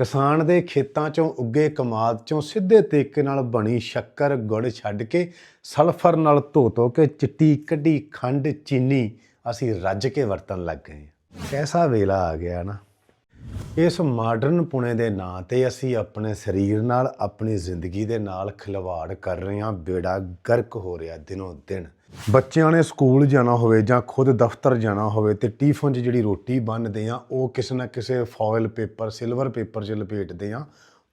ਕਿਸਾਨ ਦੇ ਖੇਤਾਂ 'ਚੋਂ ਉੱਗੇ ਕਮਾਦ 'ਚੋਂ ਸਿੱਧੇ ਤਰੀਕੇ ਨਾਲ ਬਣੀ ਸ਼ੱਕਰ ਗੁੜ ਛੱਡ ਕੇ ਸਲਫਰ ਨਾਲ ਧੋ ਧੋ ਕੇ ਚਿੱਟੀ ਕੱਢੀ ਖੰਡ ਚੀਨੀ ਅਸੀਂ ਰੱਜ ਕੇ ਵਰਤਣ ਲੱਗ ਗਏ ਕੈਸਾ ਵੇਲਾ ਆ ਗਿਆ ਨਾ। ਇਸ ਮਾਡਰਨ ਪੁਣੇ ਦੇ ਨਾਂ ਤੇ ਅਸੀਂ ਆਪਣੇ ਸਰੀਰ ਨਾਲ, ਆਪਣੀ ਜ਼ਿੰਦਗੀ ਦੇ ਨਾਲ ਖਿਲਵਾੜ ਕਰ ਰਹੇ ਹਾਂ। ਬੇੜਾ ਗਰਕ ਹੋ ਰਿਹਾ ਦਿਨੋਂ ਦਿਨ। ਬੱਚਿਆਂ ਨੇ ਸਕੂਲ ਜਾਣਾ ਹੋਵੇ ਜਾਂ ਖੁਦ ਦਫ਼ਤਰ ਜਾਣਾ ਹੋਵੇ ਤੇ ਟਿਫਨ 'ਚ ਜਿਹੜੀ ਰੋਟੀ ਬੰਨਦੇ ਆ, ਉਹ ਕਿਸੇ ਨਾ ਕਿਸੇ ਫੋਇਲ ਪੇਪਰ, ਸਿਲਵਰ ਪੇਪਰ 'ਚ ਲਪੇਟਦੇ ਆ,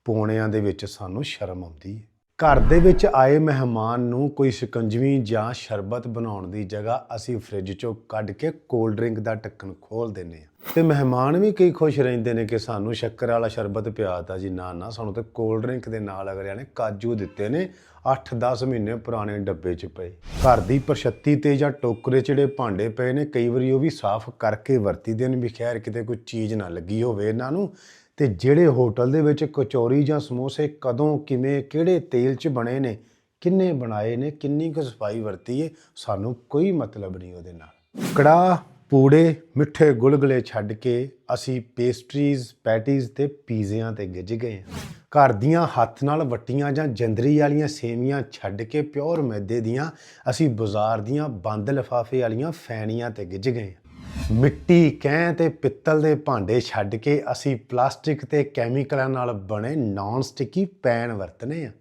ਪੌਣਿਆਂ ਦੇ ਵਿੱਚ ਸਾਨੂੰ ਸ਼ਰਮ ਆਉਂਦੀ ਹੈ। ਘਰ ਦੇ ਵਿੱਚ ਆਏ ਮਹਿਮਾਨ ਨੂੰ ਕੋਈ ਸ਼ਿਕੰਜਵੀ ਜਾਂ ਸ਼ਰਬਤ ਬਣਾਉਣ ਦੀ ਜਗ੍ਹਾ ਅਸੀਂ ਫ੍ਰਿਜ 'ਚੋਂ ਕੱਢ ਕੇ ਕੋਲਡ ਡਰਿੰਕ ਦਾ ਢੱਕਣ ਖੋਲ ਦਿੰਨੇ ਆ ਤੇ ਮਹਿਮਾਨ ਵੀ ਕਈ ਖੁਸ਼ ਰਹਿੰਦੇ ਨੇ ਕਿ ਸਾਨੂੰ ਸ਼ੱਕਰ ਵਾਲਾ ਸ਼ਰਬਤ ਪਿਆਤਾ ਜੀ। ਨਾ ਨਾ, ਸਾਨੂੰ ਤੇ ਕੋਲਡ ਡਰਿੰਕ ਦੇ ਨਾਲ ਅਗਲਿਆਂ ਨੇ ਕਾਜੂ ਦਿੱਤੇ ਨੇ 8-10 ਮਹੀਨੇ ਪੁਰਾਣੇ ਡੱਬੇ 'ਚ ਪਏ। ਘਰ ਦੀ ਪ੍ਰਸ਼ੱਤੀ ਤੇ ਜਾਂ ਟੋਕਰੇ 'ਚ ਜਿਹੜੇ ਭਾਂਡੇ ਪਏ ਨੇ, ਕਈ ਵਾਰੀ ਉਹ ਵੀ ਸਾਫ਼ ਕਰਕੇ ਵਰਤੀਦੇ ਨੇ ਵੀ ਖੈਰ ਕਿਤੇ ਕੋਈ ਚੀਜ਼ ਨਾ ਲੱਗੀ ਹੋਵੇ ਇਹਨਾਂ ਨੂੰ। ਤੇ ਜਿਹੜੇ ਹੋਟਲ ਦੇ ਵਿੱਚ ਕਚੌਰੀ ਜਾਂ ਸਮੋਸੇ ਕਦੋਂ, ਕਿਵੇਂ, ਕਿਹੜੇ ਤੇਲ 'ਚ ਬਣੇ ਨੇ, ਕਿੰਨੇ ਬਣਾਏ ਨੇ, ਕਿੰਨੀ ਕੁ ਸਫ਼ਾਈ ਵਰਤੀ ਏ, ਸਾਨੂੰ ਕੋਈ ਮਤਲਬ ਨਹੀਂ ਉਹਦੇ ਨਾਲ। ਕੜਾਹ, ਪੂੜੇ, ਮਿੱਠੇ ਗੁਲਗੁਲੇ ਛੱਡ ਕੇ ਅਸੀਂ ਪੇਸਟਰੀਜ਼, ਪੈਟੀਜ਼ ਤੇ ਪੀਜ਼ਿਆਂ ਤੇ ਗਿੱਜ ਗਏ ਹਾਂ ਘਰ ਦੀਆਂ ਹੱਥ ਨਾਲ ਵੱਟੀਆਂ ਜਾਂ ਜੰਦਰੀ ਵਾਲੀਆਂ ਸੇਵੀਆਂ ਛੱਡ ਕੇ ਪਿਓਰ ਮੈਦੇ ਦੀਆਂ ਅਸੀਂ ਬਾਜ਼ਾਰ ਦੀਆਂ ਬੰਦ ਲਿਫਾਫੇ ਵਾਲੀਆਂ ਫੈਣੀਆਂ ਤੇ ਗਿੱਜ ਗਏ ਹਾਂ ਮਿੱਟੀ ਕਹਿ ਤੇ ਪਿੱਤਲ ਦੇ ਭਾਂਡੇ ਛੱਡ ਕੇ ਅਸੀਂ ਪਲਾਸਟਿਕ ਤੇ ਕੈਮੀਕਲਾਂ ਨਾਲ ਬਣੇ ਨਾਨ ਸਟਿਕੀ ਪੈਨ ਵਰਤਨੇ ਆ।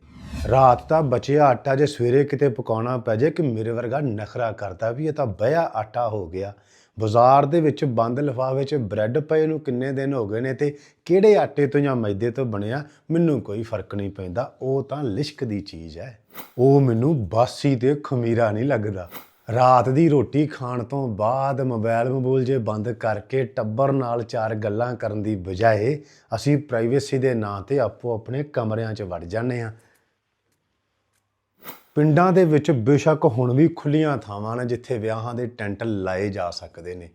ਰਾਤ ਦਾ ਬਚਿਆ ਆਟਾ ਜੇ ਸਵੇਰੇ ਕਿਤੇ ਪਕਾਉਣਾ ਪੈ ਜਾਏ ਕਿ ਮੇਰੇ ਵਰਗਾ ਨਖਰਾ ਕਰਦਾ ਵੀ ਇਹ ਤਾਂ ਬਹਿਆ ਆਟਾ ਹੋ ਗਿਆ। ਬਾਜ਼ਾਰ ਦੇ ਵਿੱਚ ਬੰਦ ਲਿਫਾਫੇ 'ਚ ਬ੍ਰੈਡ ਪਏ ਨੂੰ ਕਿੰਨੇ ਦਿਨ ਹੋ ਗਏ ਨੇ ਤੇ ਕਿਹੜੇ ਆਟੇ ਤੋਂ ਜਾਂ ਮੈਦੇ ਤੋਂ ਬਣਿਆ, ਮੈਨੂੰ ਕੋਈ ਫ਼ਰਕ ਨਹੀਂ ਪੈਂਦਾ, ਉਹ ਤਾਂ ਲਿਸ਼ਕ ਦੀ ਚੀਜ਼ ਹੈ। ਉਹ ਮੈਨੂੰ ਬਾਸੀ ਤੇ ਖਮੀਰਾ ਨਹੀਂ ਲੱਗਦਾ। ਰਾਤ ਦੀ ਰੋਟੀ ਖਾਣ ਤੋਂ ਬਾਅਦ ਮੋਬਾਈਲ ਮਬੂਲ ਜੇ ਬੰਦ ਕਰਕੇ ਟੱਬਰ ਨਾਲ ਚਾਰ ਗੱਲਾਂ ਕਰਨ ਦੀ ਬਜਾਏ ਅਸੀਂ ਪ੍ਰਾਈਵੇਸੀ ਦੇ ਨਾਂ ਤੇ ਆਪੋ ਆਪਣੇ ਕਮਰਿਆਂ 'ਚ ਵੜ ਜਾਂਦੇ ਹਾਂ। ਪਿੰਡਾਂ ਦੇ ਵਿੱਚ ਬੇਸ਼ੱਕ ਹੁਣ ਵੀ ਖੁੱਲੀਆਂ ਥਾਵਾਂ ਨੇ ਜਿੱਥੇ ਵਿਆਹਾਂ ਦੇ ਟੈਂਟ ਲਾਏ ਜਾ ਸਕਦੇ ਨੇ।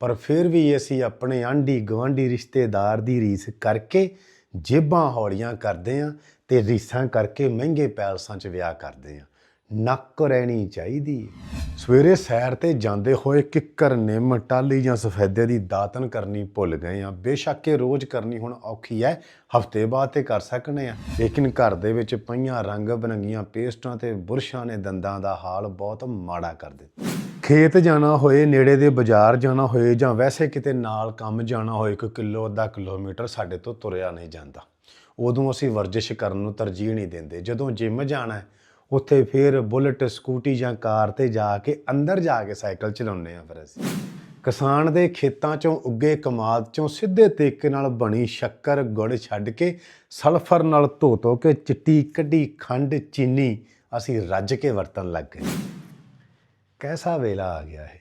ਪਰ ਫਿਰ ਵੀ ਅਸੀਂ ਆਪਣੇ ਆਂਢੀ ਗਵਾਂਢੀ ਰਿਸ਼ਤੇਦਾਰ ਦੀ ਰੀਸ ਕਰਕੇ ਜੇਬਾਂ ਹੌਲੀਆਂ ਕਰਦੇ ਆਂ ਤੇ ਰੀਸਾਂ ਕਰਕੇ ਮਹਿੰਗੇ ਪੈਲਸਾਂ 'ਚ ਵਿਆਹ ਕਰਦੇ ਆਂ ਨੱਕ ਰਹਿਣੀ ਚਾਹੀਦੀ ਹੈ। ਸਵੇਰੇ ਸੈਰ ਤੇ ਜਾਂਦੇ ਹੋਏ ਕਿੱਕਰ, ਨਿੰਮ ਟਾਲੀ ਜਾਂ ਸਫੈਦੇ ਦੀ ਦਾਤਨ ਕਰਨੀ ਭੁੱਲ ਗਏ ਆ ਬੇਸ਼ੱਕ ਇਹ ਰੋਜ਼ ਕਰਨੀ ਹੁਣ ਔਖੀ ਹੈ ਹਫ਼ਤੇ ਬਾਅਦ ਤੇ ਕਰ ਸਕਨੇ ਆ। ਲੇਕਿਨ ਘਰ ਦੇ ਵਿੱਚ ਪਈਆਂ ਰੰਗ ਬਰੰਗੀਆਂ ਪੇਸਟਾਂ ਤੇ ਬੁਰਸ਼ਾਂ ਨੇ ਦੰਦਾਂ ਦਾ ਹਾਲ ਬਹੁਤ ਮਾੜਾ ਕਰ ਦਿੱਤਾ। ਖੇਤ ਜਾਣਾ ਹੋਏ, ਨੇੜੇ ਦੇ ਬਾਜ਼ਾਰ ਜਾਣਾ ਹੋਏ ਜਾਂ ਵੈਸੇ ਕਿਤੇ ਨਾਲ ਕੰਮ ਜਾਣਾ ਹੋਏ ਕੋਈ ਕਿਲੋ ਅੱਧਾ ਕਿਲੋਮੀਟਰ ਸਾਡੇ ਤੋਂ ਤੁਰਿਆ ਨਹੀਂ ਜਾਂਦਾ। ਉਦੋਂ ਅਸੀਂ ਵਰਜਿਸ਼ ਕਰਨ ਨੂੰ ਤਰਜੀਹ ਨਹੀਂ ਦਿੰਦੇ। ਜਦੋਂ ਜਿਮ ਜਾਣਾ ਹੈ ਉੱਥੇ ਫਿਰ ਬੁਲਟ, ਸਕੂਟੀ ਜਾਂ ਕਾਰ ਤੇ ਜਾ ਕੇ ਅੰਦਰ ਜਾ ਕੇ ਸਾਈਕਲ ਚਲਾਉਂਦੇ ਆ ਫਿਰ ਅਸੀਂ। ਕਿਸਾਨ ਦੇ ਖੇਤਾਂ 'ਚੋਂ ਉੱਗੇ ਕਮਾਦ 'ਚੋਂ ਸਿੱਧੇ ਤਰੀਕੇ ਨਾਲ ਬਣੀ ਸ਼ੱਕਰ ਗੁੜ ਛੱਡ ਕੇ ਸਲਫਰ ਨਾਲ ਧੋ ਧੋ ਕੇ ਚਿੱਟੀ ਕੱਢੀ, ਖੰਡ, ਚੀਨੀ ਅਸੀਂ ਰੱਜ ਕੇ ਵਰਤਣ ਲੱਗ ਗਏ। ਕੈਸਾ ਵੇਲਾ ਆ ਗਿਆ ਹੈ